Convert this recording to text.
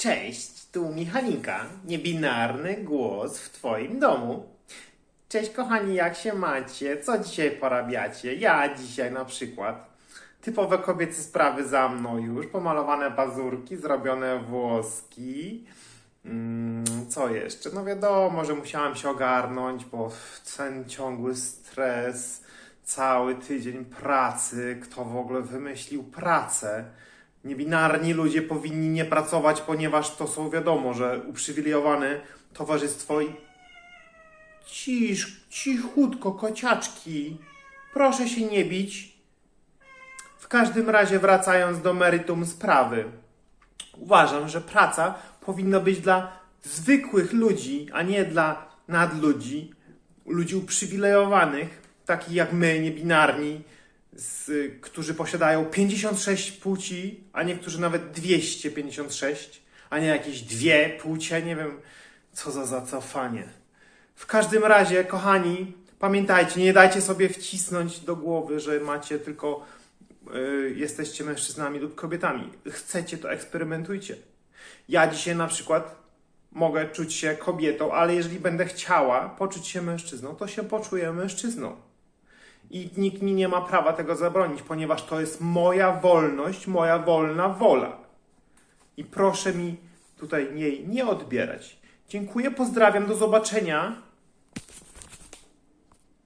Cześć, tu Michalinka, niebinarny głos w Twoim domu. Cześć kochani, jak się macie? Co dzisiaj porabiacie? Ja dzisiaj na przykład. Typowe kobiece sprawy za mną już, pomalowane pazurki, zrobione włoski. Mm, co jeszcze? No wiadomo, że musiałam się ogarnąć, bo ten ciągły stres, cały tydzień pracy. Kto w ogóle wymyślił pracę? Niebinarni ludzie powinni nie pracować, ponieważ to są wiadomo, że uprzywilejowane towarzystwo i cisz, cichutko, kociaczki. Proszę się nie bić. W każdym razie wracając do meritum sprawy. Uważam, że praca powinna być dla zwykłych ludzi, a nie dla nadludzi, ludzi uprzywilejowanych, takich jak my, niebinarni, z, którzy posiadają 56 płci, a niektórzy nawet 256, a nie jakieś dwie płcie, nie wiem co za zacofanie. W każdym razie, kochani, pamiętajcie, nie dajcie sobie wcisnąć do głowy, że macie tylko, y, jesteście mężczyznami lub kobietami. Chcecie, to eksperymentujcie. Ja dzisiaj na przykład mogę czuć się kobietą, ale jeżeli będę chciała poczuć się mężczyzną, to się poczuję mężczyzną. I nikt mi nie ma prawa tego zabronić, ponieważ to jest moja wolność, moja wolna wola. I proszę mi tutaj jej nie odbierać. Dziękuję, pozdrawiam, do zobaczenia.